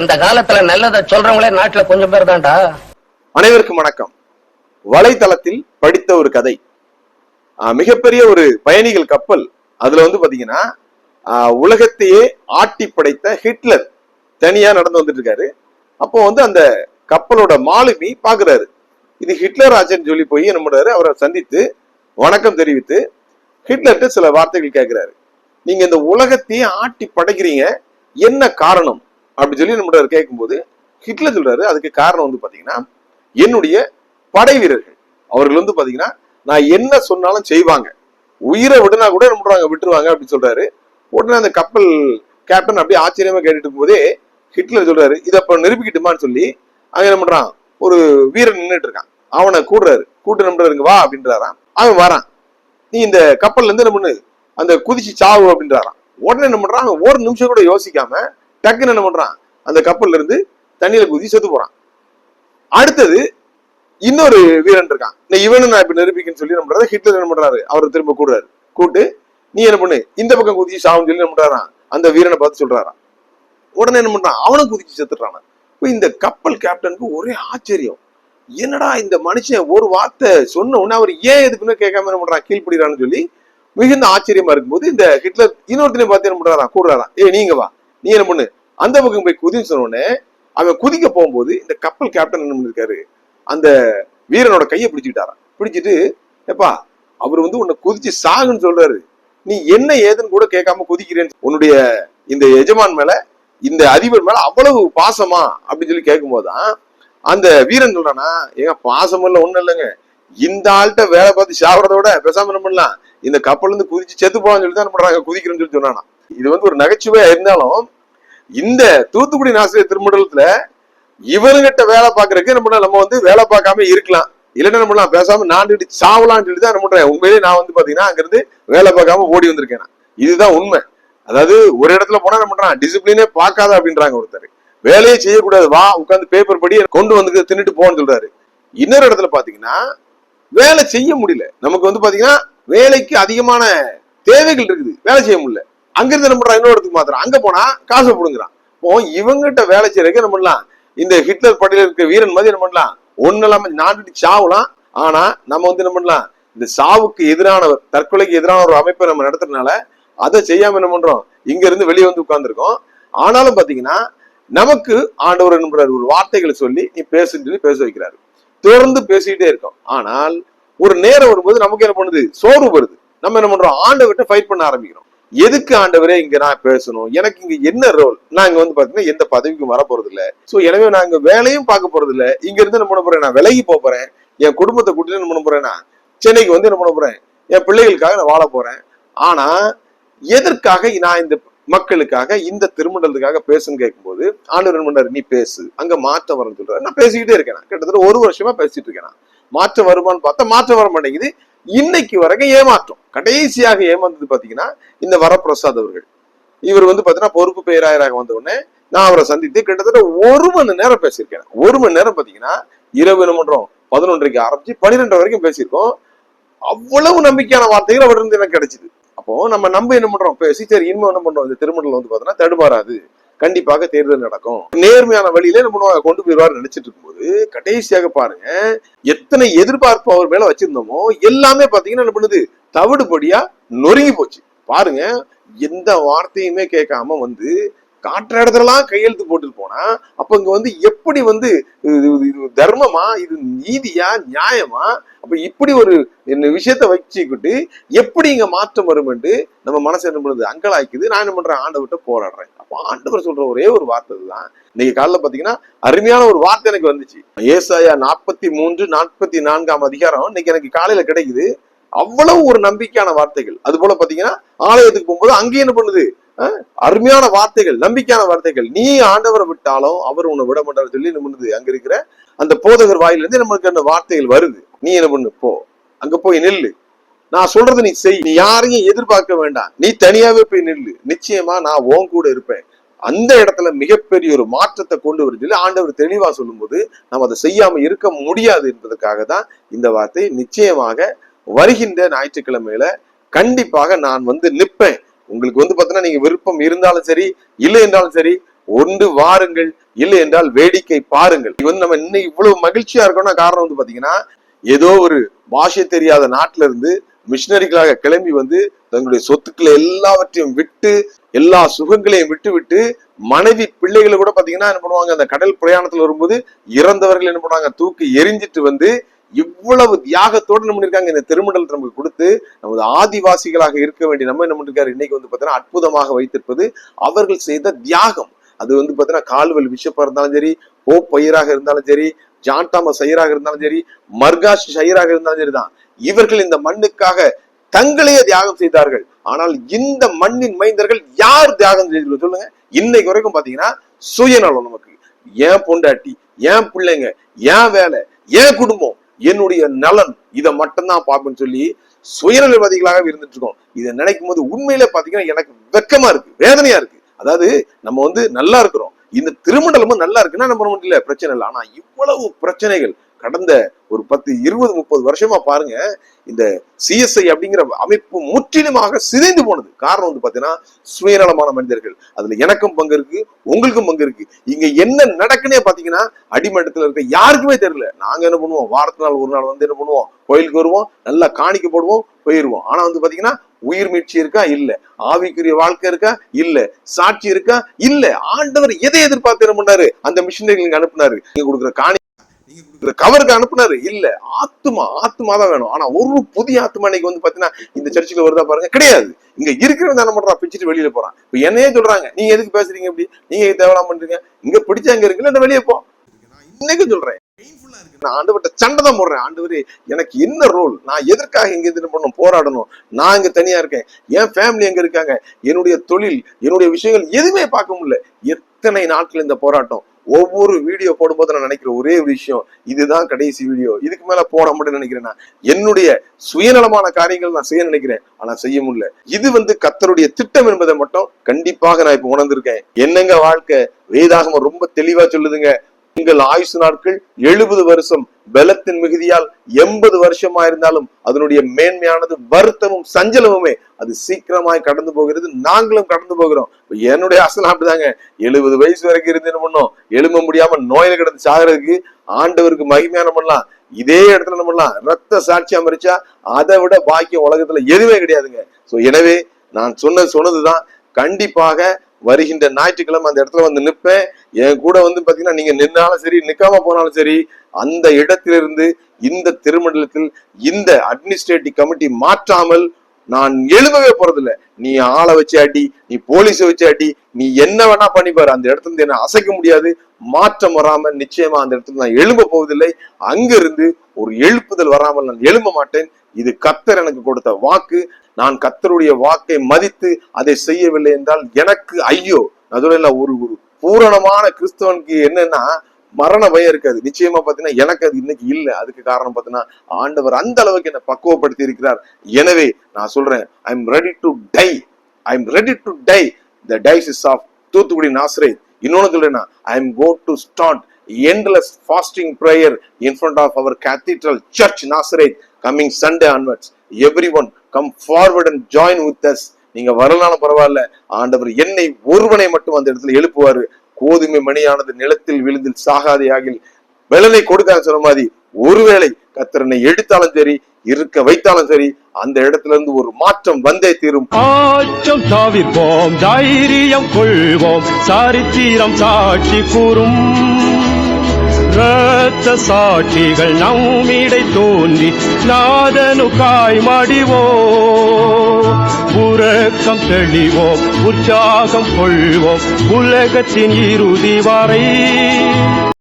இந்த காலத்துல நல்லதை சொல்றவங்களே நாட்டுல கொஞ்சம் பேர் தான்டா. அனைவருக்கும் வணக்கம். வலைத்தளத்தில் படித்த ஒரு கதை. ஆஹ் மிகப்பெரிய ஒரு பயணிகள் கப்பல். அதுல வந்து பாத்தீங்கன்னா உலகத்தையே ஆட்டி படைத்த ஹிட்லர் தனியா நடந்து வந்துட்டு இருக்காரு அப்போ வந்து அந்த கப்பலோட மாலுமி பாக்குறாரு. இது ஹிட்லர் ஆச்சுன்னு சொல்லி போய் என்ன பண்றாரு? அவரை சந்தித்து வணக்கம் தெரிவித்து ஹிட்லர்கிட்ட சில வார்த்தைகள் கேட்கிறாரு நீங்க இந்த உலகத்தையே ஆட்டி படைக்கிறீங்க. என்ன காரணம்? அப்படி சொல்லி என்ன கேட்கும்போது ஹிட்லர் சொல்றாரு. அதுக்கு காரணம் வந்து பாத்தீங்கன்னா என்னுடைய படை வீரர்கள். அவர்கள் வந்து பாத்தீங்கன்னா நான் என்ன சொன்னாலும் செய்வாங்க. உயிரை விடுனா கூட என்ன பண்றாங்க? விட்டுருவாங்க அப்படின்னு சொல்றாரு. உடனே அந்த கப்பல் கேப்டன் அப்படியே ஆச்சரியமா கேட்டுட்டு இருக்கும்போதே ஹிட்லர் சொல்றாரு இதை அப்ப நிரூபிக்கட்டுமான்னு சொல்லி அங்க என்ன பண்றான்? ஒரு வீரன் நின்னுட்டு இருக்கான். அவனை கூடுறாரு. கூட்டு நம்புறாருங்க வா அப்படின்றாராம். அவன் வரான். நீ இந்த கப்பல்ல இருந்து என்ன பண்ணு? அந்த குதிச்சு சாவு அப்படின்றாராம். உடனே என்ன பண்றான்? அவன் ஒரு நிமிஷம் கூட யோசிக்காம டக்குன்னு என்ன பண்றான்? அந்த கப்பல்ல இருந்து தண்ணியில குதி செத்து போறான். அடுத்தது இன்னொரு வீரன் இருக்கான். இந்த இவனு நான் இப்ப நிரூபிக்கன்னு சொல்லி என்ன பண்றாரு ஹிட்லர் என்ன பண்றாரு? அவர் திரும்ப கூடுறாரு. கூட்டு நீ என்ன பண்ணு? இந்த பக்கம் குதிச்சு சாவுன்னு சொல்லி என்ன பண்றாராம்? அந்த வீரனை பார்த்து சொல்றாராம். உடனே என்ன பண்றான்? அவனும் குதிச்சு செத்துறான் இப்போ இந்த கப்பல் கேப்டனுக்கு ஒரே ஆச்சரியம். என்னடா இந்த மனுஷன் ஒரு வார்த்தை சொன்ன உடனே அவர் ஏன் எதுக்குன்னு கேட்காம என்ன பண்றான்? கீழ்படுறான்னு சொல்லி மிகுந்த ஆச்சரியமா இருக்கும்போது இந்த ஹிட்லர் இன்னொருத்தனையும் பார்த்து என்ன பண்றாராம்? கூடுறாராம். ஏ நீங்க வா. நீ என்ன பண்ணு? அந்த பக்கம் போய் குதின்னு சொன்ன உடனே அவன் குதிக்க போகும்போது இந்த கப்பல் கேப்டன் என்ன பண்ணிருக்காரு? அந்த வீரனோட கையை பிடிச்சிக்கிட்டாரான் பிடிச்சிட்டு எப்பா அவர் வந்து உன்னை குதிச்சு சாகுன்னு சொல்றாரு. நீ என்ன ஏதுன்னு கூட கேட்காம குதிக்கிறேன்னு உன்னுடைய இந்த எஜமான் மேல இந்த அதிபர் மேல அவ்வளவு பாசமா அப்படின்னு சொல்லி கேட்கும்போதுதான் அந்த வீரன் சொல்றானா ஏங்க பாசம் இல்லை ஒண்ணும் இல்லைங்க. இந்த ஆள்கிட்ட வேலை பார்த்து சாப்பிடறத விட பேசாம என்ன பண்ணலாம்? இந்த கப்பல்ல இருந்து குதிச்சு செத்து போலாம்னு சொல்லி தான் பண்றாங்க? குதிக்கிறேன்னு சொல்லி சொன்னானா இது வந்து ஒரு நகைச்சுவையா இருந்தாலும் இந்த தூத்துக்குடி நாசிரியர் திருமண்டலத்துல இவனுங்கிட்ட வேலை பாக்குறதுக்கு நம்ம நம்ம வந்து வேலை பார்க்காம இருக்கலாம். இல்லைன்னா நம்மளாம் பேசாம நாண்டுட்டு சாவலாம்னு சொல்லி தான் என்ன பண்றேன்? உண்மையிலே நான் வந்து பாத்தீங்கன்னா அங்கிருந்து வேலை பார்க்காம ஓடி வந்திருக்கேன் நான். இதுதான் உண்மை. அதாவது ஒரு இடத்துல போனா என்ன பண்றான்? டிசிப்ளினே பார்க்காத அப்படின்றாங்க ஒருத்தர். வேலையே செய்யக்கூடாது. வா உட்காந்து பேப்பர் படி கொண்டு வந்து தின்னுட்டு போன்னு சொல்றாரு. இன்னொரு இடத்துல பாத்தீங்கன்னா வேலை செய்ய முடியல. நமக்கு வந்து பாத்தீங்கன்னா வேலைக்கு அதிகமான தேவைகள் இருக்குது. வேலை செய்ய முடியல. அங்கிருந்து என்ன பண்றான்? இன்னொரு இடத்துக்கு மாத்திரம் அங்க போனா காசை பிடுங்குறான். இப்போ இவங்கிட்ட வேலை செய்யறதுக்கு என்ன பண்ணலாம்? இந்த ஹிட்லர் படையில இருக்க வீரன் மாதிரி என்ன பண்ணலாம்? ஒண்ணு இல்லாம நாட்டு சாவலாம். ஆனா நம்ம வந்து என்ன பண்ணலாம்? இந்த சாவுக்கு எதிரானவர் தற்கொலைக்கு எதிரான ஒரு அமைப்பை நம்ம நடத்துறதுனால அதை செய்யாம என்ன பண்றோம்? இங்க இருந்து வெளியே வந்து உட்கார்ந்துருக்கோம். ஆனாலும் பாத்தீங்கன்னா நமக்கு ஆண்டவர் என்ன பண்றாரு? ஒரு வார்த்தைகளை சொல்லி நீ பேசுன்னு சொல்லி பேச வைக்கிறாரு. தொடர்ந்து பேசிக்கிட்டே இருக்கோம். ஆனால் ஒரு நேரம் வரும்போது நமக்கு என்ன பண்ணுது? சோர்வு வருது. நம்ம என்ன பண்றோம்? ஆண்டவர்கிட்ட ஃபைட் பண்ண ஆரம்பிக்கிறோம். எதுக்கு ஆண்டவரே இங்க நான் பேசணும்? எனக்கு இங்க என்ன ரோல் நான் இங்க வந்து பாத்தீங்கன்னா எந்த பதவிக்கும் வர போறது இல்ல சோ எனவே நான் இங்க வேலையும் பார்க்க போறது இல்ல இங்க இருந்து என்ன பண்ண போறேன்? நான் விலகி போறேன். என் குடும்பத்தை கூட்டிட்டு என்ன பண்ண போறேன்னா சென்னைக்கு வந்து என்ன பண்ண போறேன்? என் பிள்ளைகளுக்காக நான் வாழ போறேன். ஆனா எதற்காக நான் இந்த மக்களுக்காக இந்த திருமண்டலத்துக்காக பேசுன்னு கேட்கும்போது ஆண்டவர் என்ன நீ பேசு. அங்க மாற்றம் வரும்னு சொல்றாரு. நான் பேசிக்கிட்டே இருக்கேன் கிட்டத்தட்ட ஒரு வருஷமா பேசிட்டு இருக்கேன் மாற்றம் வருமான்னு பார்த்தா மாற்றம் வர மாட்டேங்குது. இன்னைக்கு வரைக்கும் ஏமாற்றம். கடைசியாக ஏமாந்தது பாத்தீங்கன்னா இந்த வரப்பிரசாத் அவர்கள். இவர் வந்து பாத்தீங்கன்னா பொறுப்பு பேராயராக வந்த உடனே நான் அவரை சந்தித்து கிட்டத்தட்ட ஒரு மணி நேரம் பேசியிருக்கேன். ஒரு மணி நேரம் பாத்தீங்கன்னா இரவு என்ன பண்றோம்? பதினொன்றைக்கு ஆரம்பிச்சு பன்னிரெண்டு வரைக்கும் பேசியிருக்கோம். அவ்வளவு நம்பிக்கையான வார்த்தைகள் அவர் இருந்து எனக்கு கிடைச்சது. அப்போ நம்ம நம்ப என்ன பண்றோம்? பேசி சரி இனிமே என்ன பண்றோம்? இந்த திருமணம் வந்து பாத்தீங்கன்னா தடுமாறாது. கண்டிப்பாக தேர்தல் நடக்கும். நேர்மையான வழியில நம்ம பண்ணுவாங்க கொண்டு போயிடுவார் நினைச்சிட்டு இருக்கும்போது கடைசியாக பாருங்க எத்தனை எதிர்பார்ப்பு அவர் மேல வச்சிருந்தோமோ எல்லாமே பாத்தீங்கன்னா என்ன பண்ணுது? தவிடுபடியா நொறுங்கி போச்சு. பாருங்க எந்த வார்த்தையுமே கேட்காம வந்து காட்டுற இடத்துலலாம் கையெழுத்து போட்டுட்டு போனா அப்ப இங்க வந்து எப்படி வந்து இது தர்மமா இது நீதியா நியாயமா அப்ப இப்படி ஒரு என்ன விஷயத்த வச்சுக்கிட்டு எப்படி இங்க மாற்றம் வரும்னு நம்ம மனசு என்ன பண்ணுது? அங்கலாய்க்குது. நான் என்ன பண்றேன்? ஆண்டவர்கிட்ட போராடுறேன். அப்ப ஆண்டவர் சொல்ற ஒரே ஒரு வார்த்தை தான் இன்னைக்கு காலைல பாத்தீங்கன்னா அருமையான ஒரு வார்த்தை எனக்கு வந்துச்சு. ஏசாயா நாற்பத்தி மூன்று நாற்பத்தி நான்காம் அதிகாரம் இன்னைக்கு எனக்கு காலையில கிடைக்குது. அவ்வளவு ஒரு நம்பிக்கையான வார்த்தைகள். அது போல பாத்தீங்கன்னா ஆலயத்துக்கு போகும்போது அங்கேயும் என்ன பண்ணுது? அருமையான வார்த்தைகள் நம்பிக்கையான வார்த்தைகள். நீ ஆண்டவரை விட்டாலும் அவர் உன்னை விட மாட்டார். சொல்லி என்ன பண்ணுது அங்க இருக்கிற அந்த போதகர் வாயிலிருந்து நம்மளுக்கு அந்த வார்த்தைகள் வருது. நீ என்ன பண்ணு? போ. அங்க போய் நில்லு. நான் சொல்றது நீ செய். நீ யாரையும் எதிர்பார்க்க வேண்டாம். நீ தனியாவே போய் நில்லு. நிச்சயமா நான் ஓன் கூட இருப்பேன். அந்த இடத்துல மிகப்பெரிய ஒரு மாற்றத்தை கொண்டு வருது. சொல்லி ஆண்டவர் தெளிவா சொல்லும்போது நம்ம அதை செய்யாம இருக்க முடியாது என்பதற்காக தான் இந்த வார்த்தை. நிச்சயமாக வருகின்ற ஞாயிற்றுக்கிழமையில கண்டிப்பாக நான் வந்து நிற்பேன். உங்களுக்கு வந்து பார்த்தீங்கன்னா நீங்க விருப்பம் இருந்தாலும் சரி இல்லை என்றாலும் சரி ஒன்று வாருங்கள் இல்லை என்றால் வேடிக்கை பாருங்கள். இது வந்து நம்ம இன்னைக்கு இவ்வளவு மகிழ்ச்சியா இருக்கோம்னா காரணம் வந்து பாத்தீங்கன்னா ஏதோ ஒரு பாஷை தெரியாத நாட்டில இருந்து மிஷினரிகளாக கிளம்பி வந்து தங்களுடைய சொத்துக்களை எல்லாவற்றையும் விட்டு எல்லா சுகங்களையும் விட்டு விட்டு மனைவி பிள்ளைகளை கூட பாத்தீங்கன்னா என்ன பண்ணுவாங்க அந்த கடல் பிரயாணத்துல வரும்போது இறந்தவர்கள் என்ன பண்ணுவாங்க தூக்கி எரிஞ்சிட்டு வந்து இவ்வளவு தியாகத்தோடு நம்ம இருக்காங்க இந்த திருமண்டல் நமக்கு கொடுத்து நமது ஆதிவாசிகளாக இருக்க வேண்டிய நம்ம என்ன பண்ணிருக்காரு? இன்னைக்கு வந்து பார்த்தீங்கன்னா அற்புதமாக வைத்திருப்பது அவர்கள் செய்த தியாகம். அது வந்து பார்த்தீங்கன்னா கால்வல் பிஷப்பா இருந்தாலும் சரி ஓ பயிராக இருந்தாலும் சரி ஜான்டாம தாமஸ் ஐயராக இருந்தாலும் சரி மர்காஷ் ஷையராக இருந்தாலும் சரிதான் இவர்கள் இந்த மண்ணுக்காக தங்களையே தியாகம் செய்தார்கள். ஆனால் இந்த மண்ணின் மைந்தர்கள் யார் தியாகம் செய்தீர்கள் சொல்லுங்க. இன்னைக்கு வரைக்கும் பாத்தீங்கன்னா சுயநலம் நமக்கு. ஏன் பொண்டாட்டி ஏன் பிள்ளைங்க ஏன் வேலை ஏன் குடும்பம் என்னுடைய நலன் இதை மட்டும்தான் பார்ப்பேன்னு சொல்லி சுயநலவாதிகளாக இருந்துட்டு இருக்கோம். இதை நினைக்கும் போது உண்மையில பாத்தீங்கன்னா எனக்கு வெக்கமா இருக்கு வேதனையா இருக்கு. அதாவது நம்ம வந்து நல்லா இருக்கிறோம். இந்த திருமண்டலமும் நல்லா இருக்குன்னா நம்ம மட்டும் இல்ல பிரச்சனை இல்லை. ஆனா இவ்வளவு பிரச்சனைகள் கடந்த ஒரு பத்து இருபது முப்பது வருஷமா பாருங்க இந்த சிஎஸ்ஐ அப்படிங்கிற அமைப்பு முற்றிலுமாக சிதைந்து போனது. காரணம் வந்து பாத்தீங்கன்னா சுயநலமான மனிதர்கள். அதுல எனக்கும் பங்கு இருக்கு உங்களுக்கும் பங்கு இருக்கு. இங்க என்ன நடக்குன்னே பாத்தீங்கன்னா அடிமட்டத்துல இருக்க யாருக்குமே தெரியல. நாங்க என்ன பண்ணுவோம்? வாரத்து நாள் ஒரு நாள் வந்து என்ன பண்ணுவோம்? கோயிலுக்கு வருவோம் நல்லா காணிக்க போடுவோம் போயிருவோம். ஆனா வந்து பாத்தீங்கன்னா உயிர் மீட்சி இருக்கா? இல்ல. ஆவிக்குரிய வாழ்க்கை இருக்கா? இல்ல. சாட்சி இருக்கா? இல்ல. ஆண்டவர் எதை எதிர்பார்த்து என்ன பண்ணாரு? அந்த மிஷினரிகளுக்கு அனுப்புனாரு. நீங்க கொடுக்குற காணி கவருக்கு அனுப்புனாரு. இல்ல ஆத்துமா ஆத்துமா தான் வேணும். ஆனா ஒரு புதிய ஆத்துமா இன்னைக்கு வந்து பாத்தீங்கன்னா இந்த சர்ச்சுக்கு வருதா பாருங்க? கிடையாது. இங்க இருக்கிறவன் என்ன பண்றான். பிச்சுட்டு வெளியில போறான். இப்ப என்னையே சொல்றாங்க நீங்க எதுக்கு பேசுறீங்க இப்படி? நீங்க தேவலாம் பண்றீங்க? இங்க பிடிச்சா அங்க இருக்குல்ல வெளியே போ. நான் இன்னைக்கு சொல்றேன். நான் ஆண்டவர்கிட்ட சண்டை தான் போடுறேன். ஆண்டவரே எனக்கு என்ன ரோல் நான் எதற்காக இங்க இது பண்ணணும் போராடணும். நான் இங்க தனியா இருக்கேன். என் ஃபேமிலி எங்க இருக்காங்க? என்னுடைய தொழில் என்னுடைய விஷயங்கள் எதுவுமே பார்க்க முடியல. எத்தனை நாட்கள் இந்த போராட்டம்? ஒவ்வொரு வீடியோ போடும்போது நான் நினைக்கிற ஒரே ஒரு விஷயம் இதுதான் கடைசி வீடியோ இதுக்கு மேல போட முடியும்னு நினைக்கிறேன் நான் என்னுடைய சுயநலமான காரியங்கள் நான் செய்ய நினைக்கிறேன். ஆனா செய்ய முடியல. இது வந்து கத்தருடைய திட்டம் என்பதை மட்டும் கண்டிப்பாக நான் இப்ப உணர்ந்திருக்கேன். என்னங்க வாழ்க்கை? வேதாகமம் ரொம்ப தெளிவா சொல்லுதுங்க. உங்கள் ஆயுசு நாட்கள் எழுபது வருஷம் பலத்தின் மிகுதியால் எண்பது வருஷமா இருந்தாலும் அதனுடைய மேன்மையானது வருத்தமும் சஞ்சலமுமே அது சீக்கிரமாய் கடந்து போகிறது. நாங்களும் கடந்து போகிறோம். என்னுடைய அசலம் அப்படிதாங்க. எழுபது வயசு வரைக்கும் இருந்து என்ன பண்ணோம் எழும்ப முடியாம நோயில கிடந்து சாகிறதுக்கு ஆண்டவருக்கு மகிமையான பண்ணலாம்? இதே இடத்துல என்ன பண்ணலாம்? ரத்த சாட்சியா மறிச்சா அதை விட பாக்கியம் உலகத்துல எதுவுமே கிடையாதுங்க. சோ எனவே நான் சொன்னது சொன்னதுதான். கண்டிப்பாக வருகின்ற ஞாயிற்றுக்கிழமை அந்த இடத்துல வந்து நிற்பேன் என் கூட வந்து பாத்தீங்கன்னா நீங்க நின்னாலும் சரி நிக்காம போனாலும் சரி அந்த இடத்திலிருந்து இந்த திருமண்டலத்தில் இந்த அட்மினிஸ்ட்ரேட்டிவ் கமிட்டி மாற்றாமல் நான் எழுதவே போறதில்ல. நீ ஆளை வச்சு அடி நீ போலீஸை வச்சு அடி நீ என்ன வேணா பண்ணிப்பாரு அந்த இடத்துல இருந்து என்ன அசைக்க முடியாது. மாற்றம் வராம நிச்சயமா அந்த இடத்துல நான் எழும்ப போவதில்லை. அங்கிருந்து ஒரு எழுப்புதல் வராமல் நான் எழும்ப மாட்டேன். இது கத்தர் எனக்கு கொடுத்த வாக்கு. நான் கத்தருடைய வாக்கை மதித்து அதை செய்யவில்லை என்றால் எனக்கு ஐயோ. அதோட ஒரு ஒரு பூரணமான கிறிஸ்தவனுக்கு என்னன்னா மரண பயம் இருக்காது. நிச்சயமா பாத்தீங்கன்னா எனக்கு அது இன்னைக்கு இல்லை. அதுக்கு காரணம் பாத்தீங்கன்னா ஆண்டவர் அந்த அளவுக்கு என்னை பக்குவப்படுத்தி இருக்கிறார். எனவே நான் சொல்றேன் I am ready to die I am ready to die the diocese of Thoothukudi Nazareth இன்னொன்னு சொல்றேன்னா I am go to start endless fasting prayer in front of our cathedral church Nazareth coming Sunday onwards. Everyone come forward and join with us. நீங்க வரலான பரவாயில்ல ஆண்டவர் என்னை ஒருவனை மட்டும் அந்த இடத்துல எழுப்புவாரு கோதுமை மணியானது நிலத்தில் விழுந்தில் சாகாதே ஆகில் வெள்ளனை கொடுக்காத சொன்ன மாதிரி ஒருவேளை கத்திரனை எடுத்தாலும் சரி இருக்க வைத்தாலும் சரி அந்த இடத்துல இருந்து ஒரு மாற்றம் வந்தே தீரும் ஆச்சம் தவிர்ப்போம் தைரியம் கொள்வோம் சரித்திரம் சாட்சி கூறும் இரத்த சாட்சிகள் நம்மிடை தோன்றி நாதனுக்காய் மடிவோம் உறக்கம் தெளிவோம் உற்சாகம் கொள்வோம் உலகத்தின் இறுதி வரை.